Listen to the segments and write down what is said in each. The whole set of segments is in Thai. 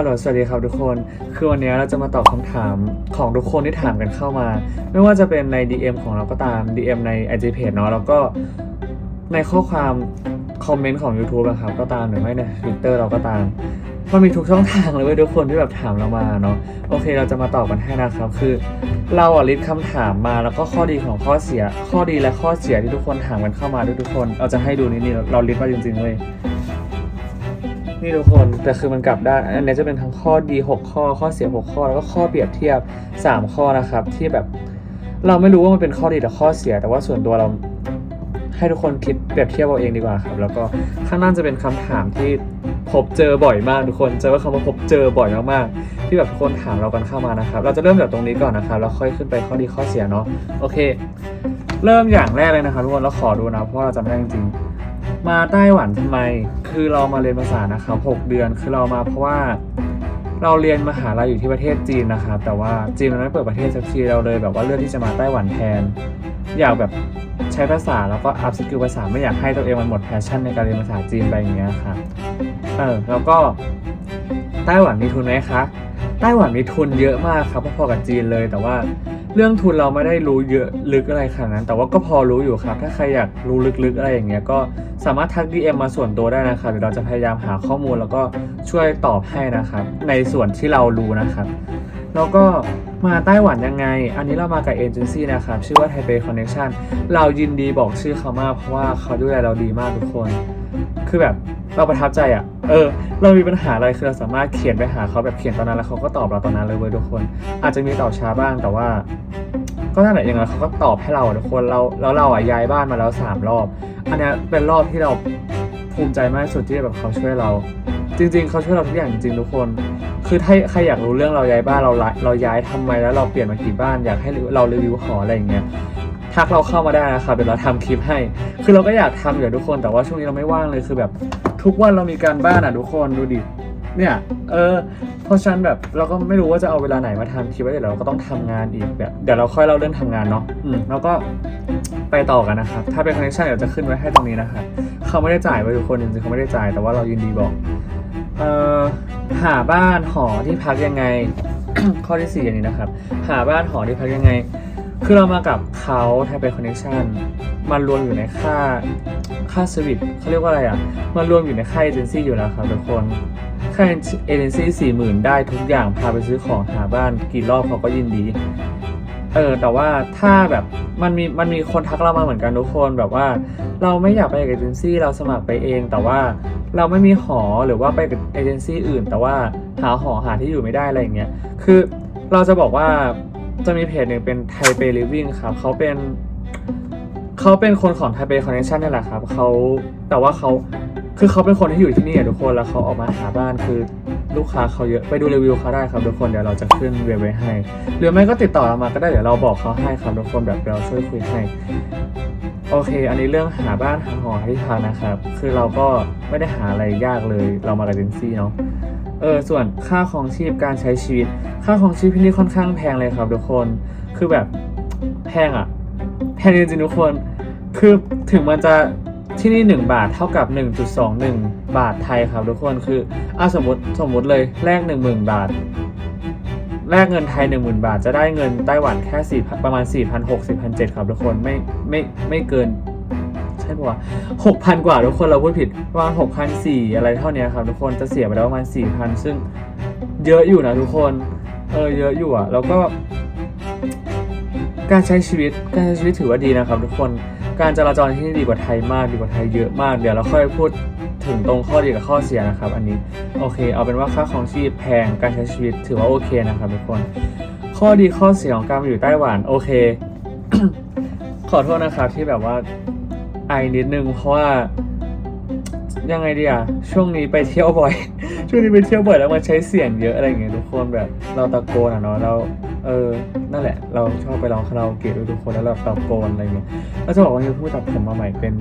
ฮัลโหลสวัสดีครับทุกคน คือวันนี้เราจะมาตอบคำถามของทุกคนที่ถามกันเข้ามา ไม่ว่าจะเป็นใน DM ของเราก็ตาม DM ใน IG Page เนาะ แล้วก็ในข้อความคอมเมนต์ของ YouTube นะครับ ก็ตามหรือไม่ใน Twitter เราก็ตามมันมีทุกช่องทางเลยเว้ยทุกคนที่แบบถามเรามาเนาะโอเคเราจะมาตอบกันให้นะครับ คือ เราอะลิสต์คำถามมาแล้วก็ข้อดีของข้อเสีย ข้อดีและข้อเสียที่ทุกคนถามกันเข้ามาด้วยทุกคน เราจะให้ดูนี่นี่เราลิสต์มาจริงๆเว้ย นี่ทุกคนแต่คือมันกลับได้านอันนี้จะเป็นทั้งข้อดี 6 ข้อ ข้อเสีย 6 ข้อ แล้วก็ข้อเปรียบเทียบ 3 ข้อนะครับ ที่แบบเราไม่รู้ว่ามันเป็นข้อดีหรือข้อเสีย แต่ว่าส่วนตัวเราให้ทุกคนคิดเปรียบเทียบเอาเองดีกว่าครับ แล้วก็ข้างล่างจะเป็นคำถามที่พบเจอบ่อยมากทุกคนเจอว่าคำว่าพบเจอบ่อยมากๆที่แบบคนถามเรากันเข้ามานะครับ เราจะเริ่มจากตรงนี้ก่อนนะครับแล้วค่อยขึ้นไปข้อดีข้อเสียเนาะโอเค เริ่มอย่างแรกเลยนะครับทุกคนเราขอดูนะเพราะเราจำไม่ได้จริง มาไต้หวันทำไม คือเรามาเรียนภาษานะครับ6เดือน คือเรามาเพราะว่าเราเรียนมหาลัยอยู่ที่ประเทศจีนนะครับแต่ว่าจีนมันไม่เปิดประเทศสักทีเราเลยแบบว่าเลือกที่จะมาไต้หวันแทน อยากแบบใช้ภาษาแล้วก็อัพสกิลภาษาไม่อยากให้ตัวเองมันหมดแพชชั่นในการเรียนภาษาจีนไปอย่างเงี้ยครับเออแล้วก็ไต้หวันมีทุนไหมคะไต้หวันมีทุนเยอะมากครับพอๆกับจีนเลยแต่ว่า เรื่องทุนเราไม่ได้รู้เยอะลึกอะไรขนาดนั้น แต่ว่าก็พอรู้อยู่ครับ ถ้าใครอยากรู้ลึกๆอะไรอย่างเงี้ยก็สามารถทัก DM มาส่วนตัวได้นะครับเดี๋ยวเราจะพยายามหาข้อมูลแล้วก็ช่วยตอบให้นะครับ ในส่วนที่เรารู้นะครับ แล้วก็มาไต้หวันยังไง อันนี้เรามากับเอเจนซี่นะครับ ชื่อว่า Taipei Connection เรายินดีบอกชื่อเขามากเพราะว่าเขาดูแลเราดีมากทุกคน คือแบบเราประทับใจอะ่ะ เออ เรามีปัญหาอะไรคือเราสามารถเขียนไปหาเขาแบบเขียนตอนนั้นแล้วเขาก็ตอบเราตอนนั้นเลยเว้ยทุกคน อาจจะมีตอบช้าบ้างแต่ว่า ก็นั่นแหละอย่างไรเขาก็ตอบให้เราทุกคนเราแล้วเราอะย้ายบ้านมาแล้วสามรอบ อันนี้เป็นรอบที่เราภูมิใจมากที่สุดที่แบบเขาช่วยเรา จริง ๆ เขาช่วยเราทุกอย่างจริงๆทุกคน คือถ้าใครอยากรู้เรื่องเราย้ายบ้านเราเราย้ายทำไมแล้วเราเปลี่ยนมากี่บ้านอยากให้เรารีวิวหออะไรอย่างเงี้ย ทักเราเข้ามาได้นะครับเดี๋ยวเราทำคลิปให้ คือเราก็อยากทำอยู่ทุกคน แต่ว่าช่วงนี้เราไม่ว่างเลยคือแบบ ทุกวันเรามีการบ้านอะทุกคนดูดิเนี่ย เออ เพราะฉะนั้นแบบเราก็ไม่รู้ว่าจะเอาเวลาไหนมาทำคลิปไว้เดี๋ยวเราก็ต้องทำงานอีกแบบเดี๋ยวเราค่อยเล่าเรื่องทำงานเนาะอืมแล้วก็ไปต่อกันนะครับ ถ้าเป็นคอนเนคชั่นเดี๋ยวจะขึ้นไว้ให้ตรงนี้นะครับเขาไม่ได้จ่ายไว้ทุกคนจริงๆเขาไม่ได้จ่ายแต่ว่าเรายินดีบอก เอ่อหาบ้านหอที่พักยังไง ข้อที่สี่อย่างนี้นะครับ หาบ้านหอที่พักยังไง คือเรามากับเขาไทยไปคอนเนคชั่นมันรวมอยู่ในค่าค่าสวิตเขาเรียกว่าอะไรอะ มันรวมอยู่ในค่าเอเจนซี่อยู่แล้วครับทุกคน ค่าเอเจนซี่สี่หมื่นได้ทุกอย่างพาไปซื้อของหาบ้านกี่รอบเขาก็ยินดี เออ แต่ว่าถ้าแบบมันมีมันมีคนทักเรามาเหมือนกันทุกคนแบบว่า เราไม่อยากไปเอเจนซี่เราสมัครไปเอง แต่ว่าเราไม่มีหอหรือว่าไปเอเจนซี่อื่น แต่ว่าหาหอหาที่อยู่ไม่ได้อะไรอย่างเงี้ยคือเราจะบอกว่า จะมีเพจหนึ่งเป็นไทเปลิฟ i ิ g ครับเขาเป็นเขาเป็นคนของไทเปคอนเน t ชันนี่แหละครับเขาแต่ว่าเขาคือเขาเป็นคนที่อยู่ที่นี่อะทุกคนแล้วเขาออกมาหาบ้านคือลูกค้าเขาเยอะไปดูรีวิวเขาได้ครับทุกคนเดี๋ยวเราจะขึ้นเว็บไว้ให้ หรือไม่ก็ติดต่อเรามาก็ได้เดี๋ยวเราบอกเขาให้ครับทุกคนแบบเราช่วยคุยให้โอเค อันนี้เรื่องหาบ้านหาหอให้ทานนะครับ คือเราก็ไม่ได้หาอะไรยากเลย เรามากับเอเจนซี่เนาะ เออส่วนค่าของชีพการใช้ชีวิต ค่าของชีพที่นี่ค่อนข้างแพงเลยครับทุกคนคือแบบแพงอะแพงจริงๆทุกคนคือถึงมันจะที่นี่ 1 บาทเท่ากับ 1.21 บาทไทยครับทุกคนคืออะสมมติสมมติเลยแลก10,000 บาทแลกเงินไทย 10,000 บาท จะได้เงินไต้หวันแค่4ประมาณ 4,600 4,700ครับทุกคนไม่ไม่ไม่เกิน ช่ปะวะ6,000กว่าทุกคนเราพูดผิดประมาณ6,400อะไรเท่านี้ครับทุกคนจะเสียไปแล้วประมาณ4,000ซึ่งเยอะอยู่นะทุกคนเออเยอะอยู่อะแล้วก็ การใช้ชีวิตการใช้ชีวิตถือว่าดีนะครับ ทุกคนการจราจรที่นี่ดีกว่าไทยมากดีกว่าไทยเยอะมากเดี๋ยวเราค่อยพูดถึงตรงข้อดีกับข้อเสียนะครับ อันนี้โอเค เอาเป็นว่าค่าของชีพแพงการใช้ชีวิตถือว่าโอเคนะครับทุกคน ข้อดีข้อเสียของการมาอยู่ไต้หวันโอเค ขอโทษนะครับที่แบบว่า ไอนิดนึงเพราะว่า ยังไงดีอะช่วงนี้ไปเที่ยวบ่อย ช่วงนี้ไปเที่ยวบ่อยแล้วมันใช้เสียงเยอะอะไรอย่างเงี้ยทุกคนแบบ เราตะโกนอะเนาะเราเออ นั่นแหละ เราชอบไปร้องคาราโอเกะด้วยทุกคนแล้วเราตะโกนอะไรเงี้ยแล้วจะบอกว่ามีผู้ตัดผมมาใหม่เป็น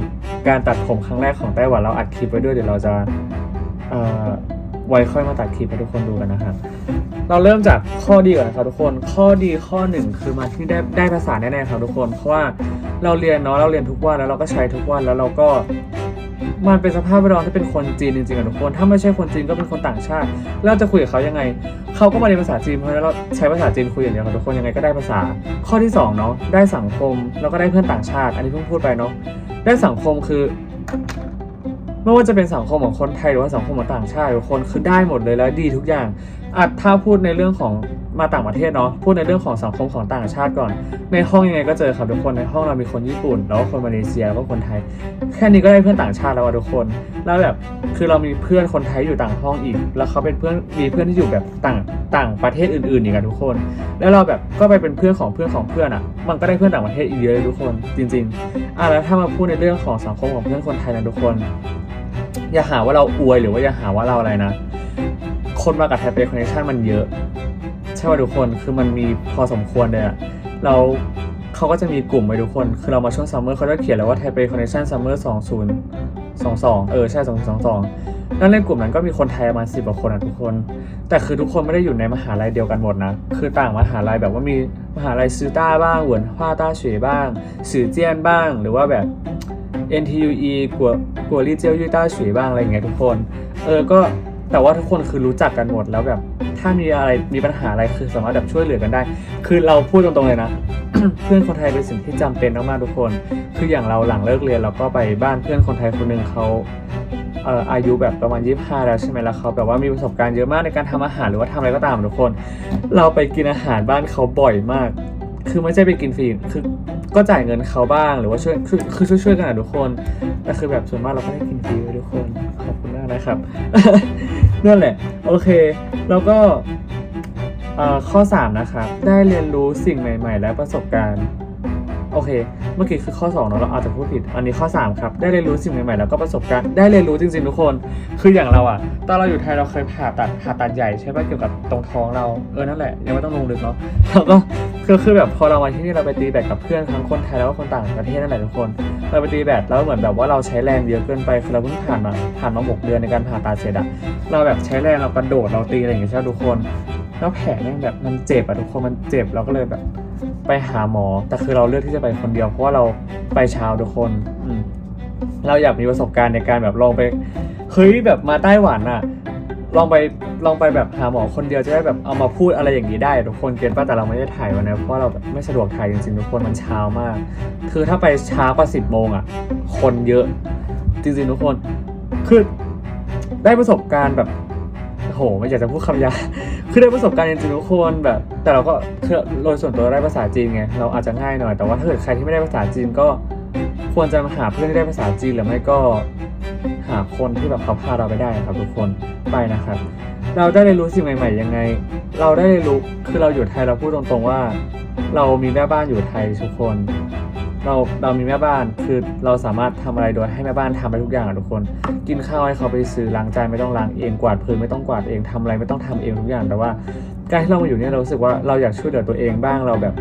การตัดผมครั้งแรกของไต้หวันเราอัดคลิปไว้ด้วยเดี๋ยวเราจะเอ่อ ไว้ค่อยมาตัดคลิปให้ทุกคนดูกันนะครับ เราเริ่มจากข้อดีก่อนนะครับทุกคน ข้อดีข้อหนึ่งคือมาที่ได้ได้ภาษาแน่ๆครับทุกคน เพราะว่าเราเรียนเนาะเราเรียนทุกวันแล้วเราก็ใช้ทุกวันแล้วเราก็มันเป็นสภาพแวดล้อมที่เป็นคนจีนจริงๆอะทุกคน ถ้าไม่ใช่คนจีนก็เป็นคนต่างชาติ เราจะคุยกับเขายังไง เขาก็มาเรียนภาษาจีนเพราะฉะนั้นเราใช้ภาษาจีนคุยอย่างเดียวครับทุกคนยังไงก็ได้ภาษา ข้อที่สองเนาะได้สังคมแล้วก็ได้เพื่อนต่างชาติ อันนี้เพิ่งพูดไปเนาะได้สังคมคือ ไม่ว่าจะเป็นสังคมของคนไทยหรือว่าสังคมของต่างชาติทุกคนคือได้หมดเลยแล้วดีทุกอย่างอาจถ้าพูดในเรื่องของมาต่างประเทศเนาะพูดในเรื่องของสังคมของต่างชาติก่อน ในห้องยังไงก็เจอครับทุกคนในห้องเรามีคนญี่ปุ่น แล้วก็คนมาเลเซียแล้วก็คนไทย แค่นี้ก็ได้เพื่อนต่างชาติแล้วอะทุกคน แล้วแบบคือเรามีเพื่อนคนไทยอยู่ต่างห้องอีก แล้วเขาเป็นเพื่อนมีเพื่อนที่อยู่แบบต่างต่างประเทศอื่นๆอีกอะทุกคน แล้วเราแบบก็ไปเป็นเพื่อนของเพื่อนของเพื่อนอะมันก็ได้เพื่อนต่างประเทศอีกเยอะเลยทุกคน จริงๆอะแล้วถ้ามาพูดในเรื่องของสังคมของเพื่อนคนไทยนะทุกคน อย่าหาว่าเราอวยหรือว่าอย่าหาว่าเราอะไรนะ คนมากับไทเปคอนเนคชั่นมันเยอะ ใช่ป่ะทุกคนคือมันมีพอสมควรเลยอะเราเขาก็จะมีกลุ่มไว้ทุกคน คือเรามาช่วงซัมเมอร์เขาจะเขียนเลยว่าไทเปคอนเนคชั่นซัมเมอร์สองศูนย์สองสองเออใช่สองสองสองแล้วในกลุ่มนั้นก็มีคนไทยประมาณสิบกว่าคนอะทุกคน แต่คือทุกคนไม่ได้อยู่ในมหาลัยเดียวกันหมดนะ คือต่างมหาลัยแบบว่ามีมหาลัยซือต้าบ้างหวนฮวาต้าเฉยบ้าง สื่อเจียนบ้าง หรือว่าแบบ NTUE กัวกัวลี่เจียวยี่ต้าฉุยบ้างอะไรอย่างเงี้ยทุกคน เออ ก็แต่ว่าทุกคนคือรู้จักกันหมดแล้วแบบ ถ้ามีอะไรมีปัญหาอะไรคือสามารถแบบช่วยเหลือกันได้ คือเราพูดตรงๆเลยนะ เพื่อนคนไทยเป็นสิ่งที่จำเป็นมากๆทุกคน คืออย่างเราหลังเลิกเรียนเราก็ไปบ้านเพื่อนคนไทยคนหนึ่งเขาเอ่ออายุแบบประมาณ 25 แล้วใช่ไหมแล้วเขาแบบว่ามีประสบการณ์เยอะมากในการทำอาหารหรือว่าทำอะไรก็ตามทุกคน เราไปกินอาหารบ้านเขาบ่อยมาก คือไม่ใช่ไปกินฟรีคือก็จ่ายเงินเขาบ้างหรือว่าช่วยคือคือช่วยช่วยๆกันนะทุกคนแต่คือแบบส่วนมากเราก็ได้กินฟรีเลยทุกคนขอบคุณมากนะครับนั่นแหละโอเค แล้วก็เอ่อข้อ 3 นะครับ ได้เรียนรู้สิ่งใหม่ ๆ และประสบการณ์ โอเค เมื่อกี้คือข้อ2เนอะเราอาจจะพูดผิด อันนี้ข้อ 3 ครับ ได้เรียนรู้สิ่งใหม่ๆ แล้วก็ประสบการณ์ ได้เรียนรู้จริงๆ ทุกคน คืออย่างเราอะตอนเราอยู่ไทยเราเคยผ่าตัดผ่าตัดใหญ่ใช่ป่ะเกี่ยวกับตรงท้องเรา เออ นั่นแหละ ยังไม่ต้องลงลึกเนาะแล้วก็คือคือแบบพอเรามาที่นี่เราไปตีแบดกับเพื่อนทั้งคนไทยแล้วก็คนต่างประเทศนั่นแหละทุกคน เราไปตีแบดแล้วเหมือนแบบว่าเราใช้แรงเยอะเกินไปคือเราเพิ่งผ่านมาผ่านมาหกเดือนในการผ่าตัดเสร็จอะเราแบบใช้แรงเรากระโดดเราตีอะไรอย่างเงี้ยใช่ไหมทุกคน แล้วแผลแม่งแบบมันเจ็บอะทุกคนมันเจ็บเราก็เลยแบบ ไปหาหมอ แต่คือเราเลือกที่จะไปคนเดียว เพราะว่าเราไปเช้าทุกคนอืมเราอยากมีประสบการณ์ในการแบบลองไปเฮ้ยแบบมาไต้หวันอะลองไปลองไปแบบหาหมอคนเดียวจะได้แบบเอามาพูดอะไรอย่างนี้ได้ทุกคนเก็ตป่ะแต่เราไม่ได้ถ่ายวันนะเพราะว่าเราแบบไม่สะดวกถ่ายจริงๆทุกคนมันเช้ามาก คือถ้าไปช้ากว่าสิบโมงอะคนเยอะ จริงๆทุกคนคือได้ประสบการณ์แบบโหไม่อยากจะพูดคำหยาบ คือได้ประสบการณ์จริงๆทุกคนแบบ แต่เราก็คือโดยส่วนตัวเราได้ภาษาจีนไงเราอาจจะง่ายหน่อยแต่ว่าถ้าเกิดใครที่ไม่ได้ภาษาจีนก็ควรจะมาหาเพื่อนที่ได้ภาษาจีนหรือไม่ก็หาคนที่แบบเขาพาเราไปได้ครับทุกคนไปนะครับ เราได้เรียนรู้สิ่งใหม่ๆยังไง เราได้เรียนรู้คือเราอยู่ไทยเราพูดตรงๆว่า เรามีแม่บ้านอยู่ไทยทุกคน เราเรามีแม่บ้านคือเราสามารถทำอะไรโดยให้แม่บ้านทำได้ทุกอย่างอะทุกคน กินข้าวให้เขาไปซื้อล้างจานไม่ต้องล้างเองกวาดพื้นไม่ต้องกวาดเองทำอะไรไม่ต้องทำเองทุกอย่างแต่ว่าการที่เรามาอยู่เนี่ยเรารู้สึกว่าเราอยากช่วยเหลือตัวเองบ้างเราแบบ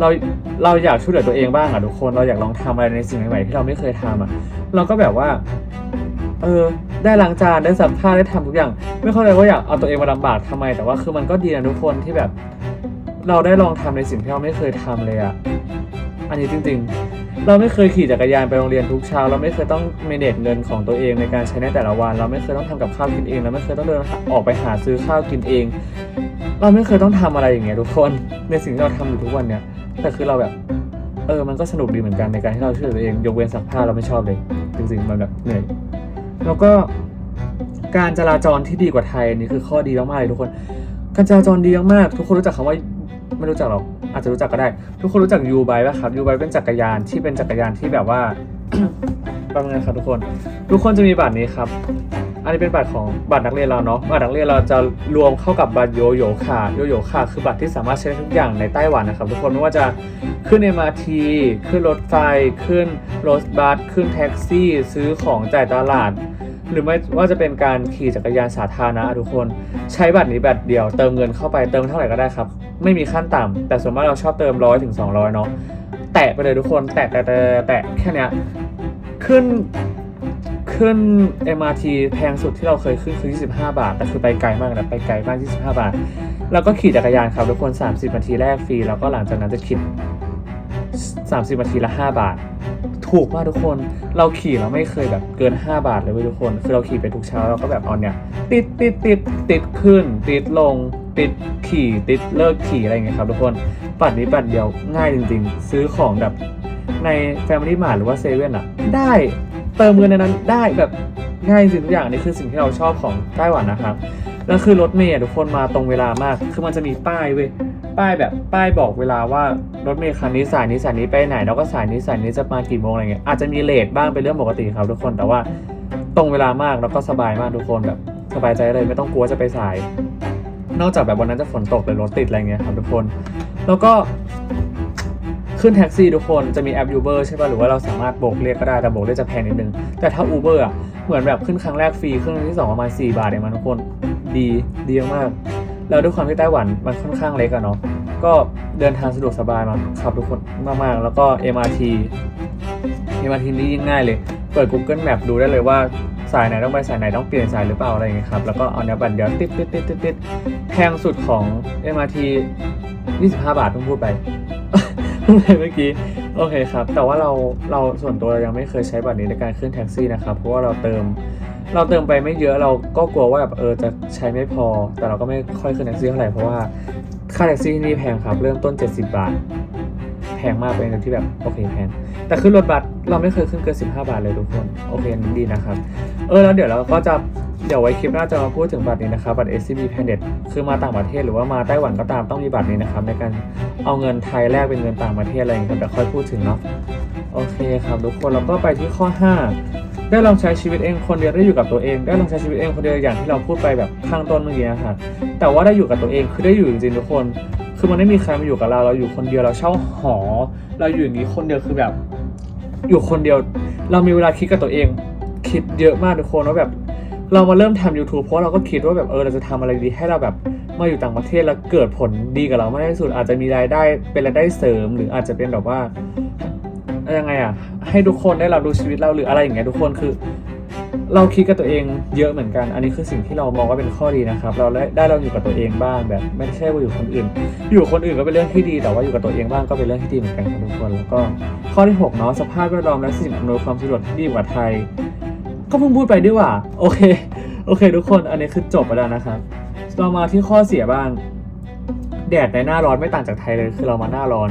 เราเราอยากช่วยเหลือตัวเองบ้างอะทุกคนเราอยากลองทำอะไรในสิ่งใหม่ๆที่เราไม่เคยทำอะเราก็แบบว่าเออได้ล้างจานได้ซักผ้าได้ทำทุกอย่าง ไม่เข้าใจว่าอยากเอาตัวเองมาลำบากทำไม แต่ว่าคือมันก็ดีนะทุกคนที่แบบ เราได้ลองทำในสิ่งที่เราไม่เคยทำเลยอะ อันนี้จริง ๆ เราไม่เคยขี่จักรยานไปโรงเรียนทุกเช้า เราไม่เคยต้องเมเนจเงินของตัวเองในการใช้ในแต่ละวัน เราไม่เคยต้องทำกับข้าวกินเอง เราไม่เคยต้องเดินออกไปหาซื้อข้าวกินเอง เราไม่เคยต้องทำอะไรอย่างเงี้ยทุกคน ในสิ่งที่เราทำอยู่ทุกวันเนี้ยแต่คือเราแบบเออ มันก็สนุกดีเหมือนกันในการที่เราช่วยตัวเอง ยกเว้นซักผ้าเราไม่ชอบเลย จริงๆ มันแบบเหนื่อย แล้วก็การจราจรที่ดีกว่าไทยนนี่คือข้อดีมากๆเลยทุกคน การจราจรดีมากๆทุกคนรู้จักคำว่าไม่รู้จักหรอก อาจจะรู้จักก็ได้ ทุกคนรู้จักยูไบป่ะครับยูไบเป็นจักรยานที่เป็นจักรยานที่แบบว่าประมาณนะครับทุกคน ทุกคนจะมีบัตรนี้ครับ อันนี้เป็นบัตรของบัตรนักเรียนเราเนาะบัตรนักเรียนเราจะรวมเข้ากับบัตรโยโย่ค่ะโยโย่ค่ะคือบัตรที่สามารถใช้ได้ทุกอย่างในไต้หวันนะครับ ทุกคนไม่ว่าจะขึ้น MRT ขึ้นรถไฟ ขึ้นรถบัสขึ้นแท็กซี่ ซื้อของจ่ายตลาด หรือไม่ว่าจะเป็นการขี่จักรยานสาธารณะทุกคน ใช้บัตรนี้บัตรเดียวเติมเงินเข้าไปเติมเท่าไหร่ก็ได้ครับ ไม่มีขั้นต่ำแต่ส่วนมากเราชอบเติมร้อยถึงสองร้อยเนาะแตะไปเลยทุกคนแตะแตะแตะแตะแค่นี้ขึ้นขึ้น MRT แพงสุดที่เราเคยขึ้นคือ 25 บาท แต่คือไปไกลมากนะ ไปไกลมาก 25 บาท แล้วก็ขี่จักรยานครับทุกคน 30 นาทีแรกฟรี แล้วก็หลังจากนั้นจะคิด 30 นาทีละ 5 บาท ถูกมากทุกคน เราขี่เราไม่เคยแบบเกิน 5 บาทเลยเว้ยทุกคน คือเราขี่ไปทุกเช้าเราก็แบบเอาเนี่ยติดติดติดติดขึ้น ติดลง ติดขี่ติดเลิกขี่อะไรเงี้ยครับทุกคนบัตรนี้บัตรเดียวง่ายจริง ๆ ซื้อของแบบใน Family Mart หรือว่าเซเว่นอะ ได้เติมเงินในนั้นได้แบบง่ายจริงทุกอย่างนี่คือสิ่งที่เราชอบของไต้หวันนะครับแล้วคือรถเมย์ทุกคนมาตรงเวลามาก คือมันจะมีป้ายเว้ย ป้ายแบบป้ายบอกเวลาว่ารถเมล์คันนี้สายนี้สายนี้ไปไหน แล้วก็สายนี้สายนี้จะมากี่โมงอะไรเงี้ยอาจจะมีเลทบ้างเป็นเรื่องปกติครับทุกคนแต่ว่าตรงเวลามากแล้วก็สบายมากทุกคนแบบสบายใจเลยไม่ต้องกลัวจะไปสาย นอกจากแบบวันนั้นจะฝนตกหรือรถติดอะไรเงี้ยครับทุกคน แล้วก็ขึ้นแท็กซี่ทุกคนจะมีแอป Uber ใช่ป่ะหรือว่าเราสามารถโบกเรียกก็ได้แต่โบกเรียกจะแพงนิดนึง แต่ถ้า Uber อะเหมือนแบบขึ้นครั้งแรกฟรีขึ้นครั้งที่สองประมาณ 4 บาทเองมันทุกคนดีดีมาก แล้วด้วยความที่ไต้หวันมันค่อนข้างเล็กอะเนาะก็เดินทางสะดวกสบายมากครับทุกคนมากๆ แล้วก็ MRT MRT นี่ยิ่งง่ายเลย เปิด Google Map ดูได้เลยว่าสายไหนต้องไปสายไหนต้องเปลี่ยนสายหรือเปล่าอะไรอย่างเงี้ยครับแล้วก็เอาเนี้ยบัตรเดียวติดติดติดติดติดแพงสุดของ MRT 25 บาทเพิ่งพูดไปเพิ่งไปเมื่อกี้โอเคครับ แต่ว่าเราเราส่วนตัวเรายังไม่เคยใช้บัตรนี้ในการขึ้นแท็กซี่นะครับ เพราะว่าเราเติม เราเติมไปไม่เยอะเราก็กลัวว่าแบบเออจะใช้ไม่พอ แต่เราก็ไม่ค่อยขึ้นแท็กซี่เท่าไหร่เพราะว่าค่าแท็กซี่ที่นี่แพงครับ เริ่มต้น 70 บาท แพงมากเป็นที่แบบโอเคแพงแต่ขึ้นรถบัสเราไม่เคยขึ้นเกิน 15 บาทเลยทุกคนโอเคดีนะครับ เออแล้วเดี๋ยวเราก็จะเดี๋ยวไว้คลิปหน้าจะมาพูดถึงบัตรนี้นะครับบัตร SCB p a n e t คือมาต่างประเทศหรือว่ามาไต้หวันก็ตามต้องมีบัตรนี้นะครับในการเอาเงินไทยแลกเป็นเงินต่างประเทศอะไรอย่างเงี้ยเดี๋ยวค่อยพูดถึงเนาะโอเคครับทุกคนเราก็ไปที่ข้อ 5 ได้ลองใช้ชีวิตเองคนเดียวได้อยู่กับตัวเอง ได้ลองใช้ชีวิตเองคนเดียวอย่างที่เราพูดไปแบบข้างต้นเมื่อกี้ครับแต่ว่าได้อยู่กับตัวเองคือได้อยู่จริงๆทุกคน คือมันไม่มีใครมาอยู่กับเราเราอยู่คนเดียวเราเช่าหอ เราอยู่อย่างนี้คนเดียวคือแบบ อยู่คนเดียว เรามีเวลาคิดกับตัวเอง คิดเยอะมากทุกคนว่าแบบ เรามาเริ่มทำ YouTube เพราะเราก็คิดว่าแบบเออเราจะทำอะไรดีให้เราแบบมาอยู่ต่างประเทศแล้วเกิดผลดีกับเรามากที่สุดอาจจะมีรายได้เป็นรายได้เสริม หรืออาจจะเป็นแบบว่า ยังไงอะ ให้ทุกคนได้รับรู้ชีวิตเราหรืออะไรอย่างเงี้ยทุกคนคือ เราคิดกับตัวเองเยอะเหมือนกัน อันนี้คือสิ่งที่เรามองว่าเป็นข้อดีนะครับ เราได้ได้เราอยู่กับตัวเองบ้างแบบ ไม่ใช่ว่าอยู่คนอื่น อยู่คนอื่นก็เป็นเรื่องที่ดีแต่ว่าอยู่กับตัวเองบ้างก็เป็นเรื่องที่ดีเหมือนกันครับทุกคนแล้วก็ข้อที่6เนาะสภาพแวดล้อมและสิ่งอำนวยความสะดวกที่ดีกว่าไทย ก็เพิ่งพูดไปด้วยว่าโอเคโอเค ทุกคนอันนี้คือจบไปแล้วนะครับเรามาที่ข้อเสียบ้าง แดดในหน้าร้อนไม่ต่างจากไทยเลยคือเรามาหน้าร้อน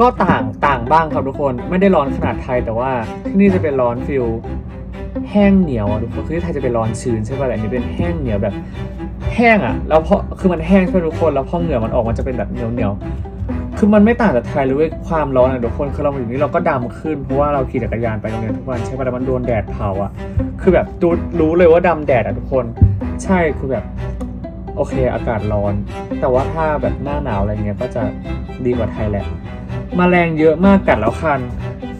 ก็ต่างต่างบ้างครับทุกคนไม่ได้ร้อนขนาดไทยแต่ว่าที่นี่จะเป็นร้อนฟิลแห้งเหนียวอะทุกคนคือที่ไทยจะเป็นร้อนชื้นใช่ป่ะแต่นนี้เป็นแห้งเหนียวแบบ แห้งอะ แล้วพอคือมันแห้งใช่ทุกคนแล้วพอเหงื่อมันออกมันจะเป็นแบบเหนียวเหนียวคือมันไม่ต่างจากไทยเลยเว้ยความร้อนอะทุกคนคือเราอยู่นี่เราก็ดำขึ้นเพราะว่าเราขี่จักรยานไปโรงเรียนทุกวันใช่ป่ะแต่มันโดนแดดเผาอะ คือแบบดูรู้เลยว่าดำแดดอะทุกคน ใช่คือแบบโอเคอากาศร้อน แต่ว่าถ้าแบบหน้าหนาวอะไรเงี้ยก็จะดีกว่าไทยแหละ มแมลงเยอะมากกัดแล้วคัน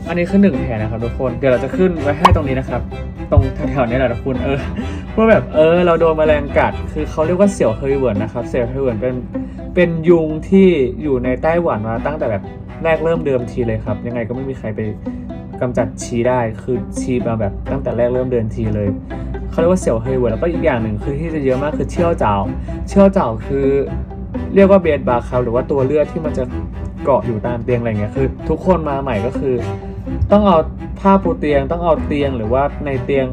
อันนี้คือหนึ่งแผลนะครับทุกคน เดี๋ยวเราจะขึ้นไว้ให้ตรงนี้นะครับ ตรงแถวๆนี้แหละทุกคน เออว่าแบบเออ เราโดนแมลงกัด คือเขาเรียกว่าเสี่ยวเฮยเหวินนะครับ เสี่ยวเฮยเหวินเป็นเป็นยุงที่อยู่ในไต้หวันมาตั้งแต่แบบแรกเริ่มเดิมทีเลยครับ ยังไงก็ไม่มีใครไปกำจัดชีได้ คือชีมาแบบตั้งแต่แรกเริ่มเดินทีเลยเขาเรียกว่าเสี่ยวเฮยเหวินแล้วก็อีกอย่างหนึ่งคือที่จะเยอะมากคือเชี่ยวเจ้า เชี่ยวเจ้าคือเรียกว่าเบดบาร์ครับหรือว่าตัวเลือดที่มันจะ เกาะอยู่ตามเตียงอะไรเงี้ยคือ ทุกคนมาใหม่ก็คือ ต้องเอาผ้าปูเตียง ต้องเอาเตียงหรือว่าในเตียง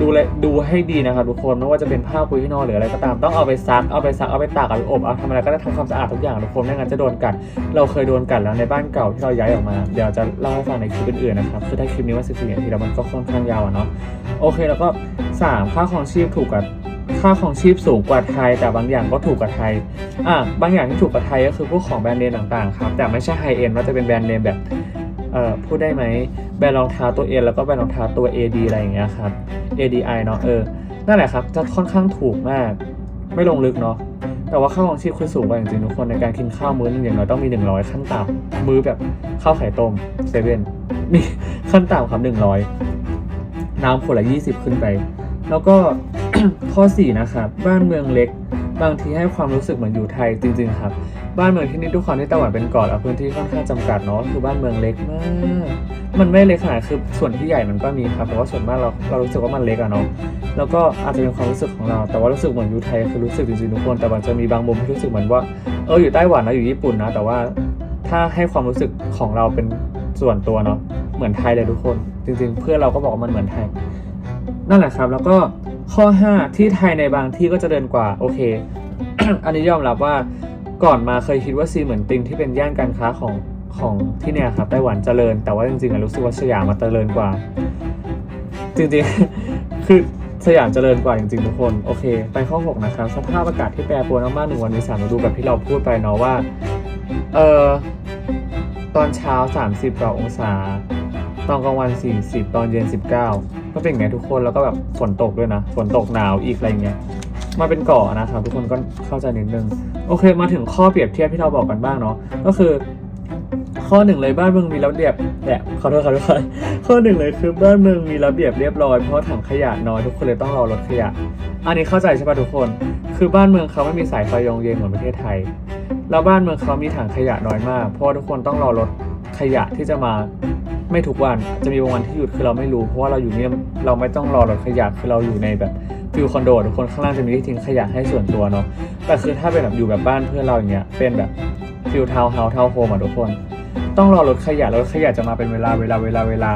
ดูแลดูให้ดีนะครับทุกคนไม่ว่าจะเป็นผ้าปูที่นอนหรืออะไรก็ตามต้องเอาไปซักเอาไปซักเอาไปตากเอาไปอบเอาทำอะไรก็ได้ทำความสะอาดทุกอย่างทุกคนไม่งั้นจะโดนกัด เราเคยโดนกัดแล้วในบ้านเก่าที่เราย้ายออกมา เดี๋ยวจะเล่าให้ฟังในคลิปอื่นๆนะครับคือถ้าคลิปนี้ว่าสิบสี่นาทีแล้วมันก็ค่อนข้างยาวอะเนาะโอเคแล้วก็สามค่าของชีพถูกกว่า ค่าของชีพสูงกว่าไทย แต่บางอย่างก็ถูกกว่าไทยอะบางอย่างที่ถูกกว่าไทยก็คือพวกของแบรนด์เนมต่างๆครับแต่ไม่ใช่ไฮเอ็นว่าจะเป็นแบรนด์เนมแบบเอ่อพูดได้ไหมแบรนด์รองเท้าตัว A แล้วก็แบรนด์รองเท้าตัว AD อะไรอย่างเงี้ยครับ ADI เนาะเออนั่นแหละครับจะค่อนข้างถูกมาก ไม่ลงลึกเนาะแต่ว่าค่าของชีพคือสูงกว่าจริงๆทุกคนในการกินข้าวมื้อนึงอย่างน้อยต้องมี 100 ขั้นต่ำมื้อแบบข้าวไข่ต้มเซเว่นมีขั้นต่ำครับ100 น้ำคนละ 20 ขึ้นไป แล้วก็ ข้อ 4 นะครับ บ้านเมืองเล็ก บางทีให้ความรู้สึกเหมือนอยู่ไทยจริงๆครับ บ้านเมืองที่นี่ทุกคนที่ไต้หวันเป็นเกาะแล้วพื้นที่ค่อนข้างจำกัดเนาะคือบ้านเมืองเล็กมาก มันไม่เล็กขนาดคือส่วนที่ใหญ่มันก็มีครับแต่ว่าส่วนมากเราเรารู้สึกว่ามันเล็กอะเนาะแล้วก็อาจจะเป็นความรู้สึกของเรา แต่ว่ารู้สึกเหมือนอยู่ไทยคือรู้สึกจริงๆทุกคนแต่มันจะมีบางมุมที่รู้สึกเหมือนว่าเอออยู่ไต้หวันนะอยู่ญี่ปุ่นนะ แต่ว่าถ้าให้ความรู้สึกของเราเป็นส่วนตัวเนาะเหมือนไทยเลยทุกคน จริงๆ เพื่อนเราก็บอกว่ามันเหมือนไทย นั่นแหละครับ แล้วก็ข้อ 5 ที่ไทยในบางที่ก็จะเดินกว่าโอเค อันนี้ยอมรับว่าก่อนมาเคยคิดว่าซีเหมือนติงที่เป็นย่านการค้าของของที่เนี่ยครับไต้หวันเจริญ แต่ว่าจริงๆอะรู้สึกว่าสยามมาเจริญกว่า จริงๆคือสยามเจริญกว่าจริงๆทุกคนโอเค ไปข้อ 6 นะครับ สภาพอากาศที่แปรปรวนมากๆหนึ่งวันมีสามฤดูแบบที่เราพูดไปเนาะว่าเออตอนเช้า 30กว่าองศา ตอนกลางวัน 40 ตอนเย็น 19 ก็เป็นอย่างเงี้ยทุกคนแล้วก็แบบฝนตกด้วยนะฝนตกหนาวอีกอะไรเงี้ยมาเป็นเกาะนะครับทุกคนก็เข้าใจนิดนึงโอเคมาถึงข้อเปรียบเทียบที่เราบอกกันบ้างเนาะก็คือ ข้อหนึ่งเลยบ้านเมืองมีระเบียบแหละขอโทษขอโทษครับข้อหนึ่งเลยคือบ้านเมืองมีระเบียบเรียบร้อยเพราะถังขยะน้อยทุกคนเลยต้องรอรถขยะ อันนี้เข้าใจใช่ปะทุกคน คือบ้านเมืองเขาไม่มีสายไฟยงเย็นเหมือนประเทศไทยแล้วบ้านเมืองเขามีถังขยะน้อยมากเพราะทุกคนต้องรอรถขยะที่จะมา ไม่ทุกวันจะมีบางวันที่หยุดคือเราไม่รู้ เพราะว่าเราอยู่เนี่ยเราไม่ต้องรอรถขยะคือเราอยู่ในแบบฟิลคอนโดทุกคนข้างล่างจะมีที่ทิ้งขยะให้ส่วนตัวเนาะแต่คือถ้าเป็นแบบอยู่แบบบ้านเพื่อนเราอย่างเงี้ยเป็นแบบฟิลทาวน์เฮาส์ทาวน์โฮมอะทุกคน ต้องรอรถขยะรถขยะจะมาเป็นเวลาเวลาเวลาเวลา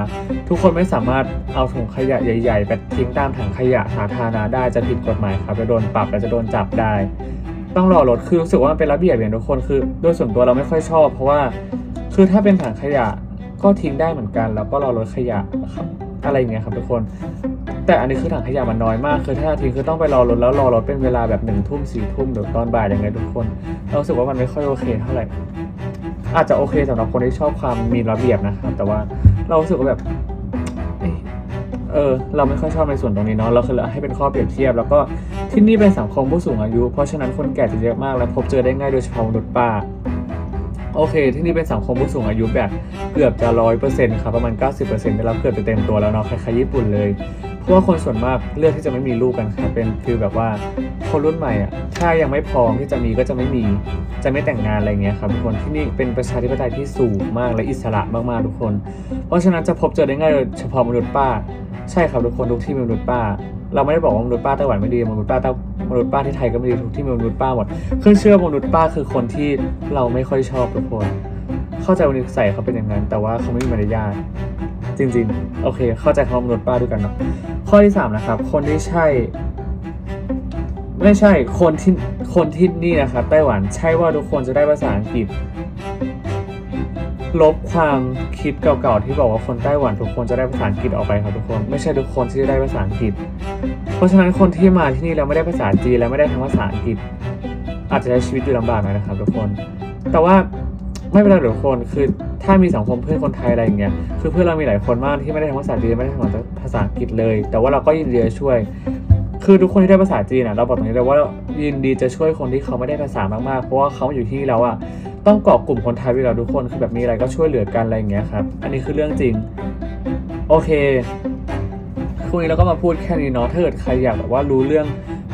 ทุกคนไม่สามารถเอาถุงขยะใหญ่ๆไปทิ้งตามถังขยะสาธารณะได้จะผิดกฎหมายครับจะโดนปรับและจะโดนจับได้ ต้องรอรถคือรู้สึกว่ามันเป็นระเบียบอย่างทุกคนคือโดยส่วนตัวเราไม่ค่อยชอบ เพราะว่าคือถ้าเป็นถังขยะ ก็ทิ้งได้เหมือนกัน แล้วก็รอรถขยะครับอะไรเงี้ยครับทุกคน แต่อันนี้คือถังขยะมันน้อยมาก คือถ้าทิ้งคือต้องไปรอรถแล้วรอรถเป็นเวลาแบบหนึ่งทุ่มสี่ทุ่มหรือตอนบ่ายยังไงทุกคน เราสึกว่ามันไม่ค่อยโอเคเท่าไหร่อาจจะโอเคสำหรับคนที่ชอบความมีระเบียบนะครับ แต่ว่าเราสึกว่าแบบเออเราไม่ค่อยชอบในส่วนตรงนี้เนาะเราคือให้เป็นข้อเปรียบเทียบ แล้วก็ที่นี่เป็นสังคมผู้สูงอายุ เพราะฉะนั้นคนแก่จะเยอะมากและพบเจอได้ง่ายโดยเฉพาะมนุษย์ป้า โอเค ที่นี่เป็นสังคมผู้สูงอายุแบบเกือบจะร้อยเปอร์เซ็นต์ครับประมาณ 90%ได้รับเกือบจะเต็มตัวแล้วเนาะคล้ายๆญี่ปุ่นเลยเพราะว่าคนส่วนมากเลือกที่จะไม่มีลูกกันครับเป็นฟีลแบบว่าคนรุ่นใหม่อะถ้ายังไม่พร้อมที่จะมีก็จะไม่มีจะไม่แต่งงานอะไรเงี้ยครับทุกคนที่นี่เป็นประชาธิปไตยที่สูงมากและอิสระมากๆทุกคน เพราะฉะนั้นจะพบเจอได้ง่ายโดยเฉพาะมนุษย์ป้า ใช่ครับทุกคนทุกที่มีมนุษย์ป้า เราไม่ได้บอกว่ามนุษย์ป้าไต้หวันไม่ดีมนุษย์ป้าไต้ มนุษย์ป้าที่ไทยก็ไม่ดีทุกที่มีมนุษย์ป้าหมดขึ้นเชื่อมนุษย์ป้าคือคนที่เราไม่ค่อยชอบทุกคน เข้าใจวันนี้ใส่เขาเป็นอย่างนั้น แต่ว่าเขาไม่มีมารยาทจริง ๆ โอเค เข้าใจคำว่ามนุษย์ป้าด้วยกันเนาะข้อที่สามนะครับ คนที่ใช่ ไม่ใช่คนที่คนที่นี่นะครับไต้หวันใช่ว่าทุกคนจะได้ภาษาอังกฤษลบความคิดเก่าๆที่บอกว่าคนไต้หวันทุกคนจะได้ภาษาอังกฤษออกไปครับทุกคน ไม่ใช่ทุกคนที่จะได้ภาษาอังกฤษ เพราะฉะนั้นคนที่มาที่นี่แล้วไม่ได้ภาษาจีนและไม่ได้ทั้งภาษาอังกฤษ อาจจะใช้ชีวิตอยู่ลำบากหน่อยนะครับทุกคน แต่ว่าไม่เป็นไรทุกคนคือถ้ามีสังคมเพื่อนคนไทยอะไรอย่างเงี้ยคือเพื่อนเรามีหลายคนมากที่ไม่ได้ทั้งภาษาจีนไม่ได้ทั้งภาษาอังกฤษเลย แต่ว่าเราก็ยินดีจะช่วย คือทุกคนที่ได้ภาษาจีนอะเราบอกตรงนี้เลยว่ายินดีจะช่วยคนที่เขาไม่ได้ภาษามากๆเพราะว่าเขาอยู่ที่นี่แล้วอะต้องเกาะกลุ่มคนไทยไว้แล้วทุกคนคือแบบมีอะไรก็ช่วยเหลือกันอะไรอย่างเงี้ยครับอันนี้คือเรื่องจริงโอเค คุยแล้วก็มาพูดแค่นี้เนาะถ้าเกิดใครอยากแบบว่ารู้เรื่อง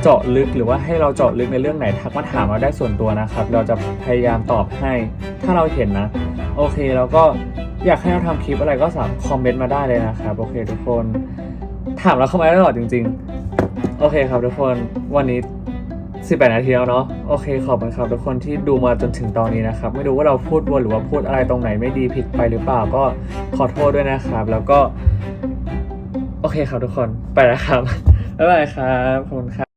เจาะลึกหรือว่าให้เราเจาะลึกในเรื่องไหนทักมาถามเราได้ส่วนตัวนะครับ เราจะพยายามตอบให้ ถ้าเราเห็นนะ โอเคแล้วก็อยากให้เราทำคลิปอะไรก็สามคอมเมนต์มาได้เลยนะครับโอเคทุกคน ถามเราเข้ามาได้ตลอดจริง ๆ โอเคครับทุกคนวันนี้18นาทีแล้วเนาะโอเคขอบคุณครับทุกคนที่ดูมาจนถึงตอนนี้นะครับ ไม่รู้ว่าเราพูดวนหรือว่าพูดอะไรตรงไหนไม่ดีผิดไปหรือเปล่าก็ขอโทษด้วยนะครับ แล้วก็ โอเคครับทุกคน ไปแล้วครับ บ๊ายบายครับ ขอบคุณครับ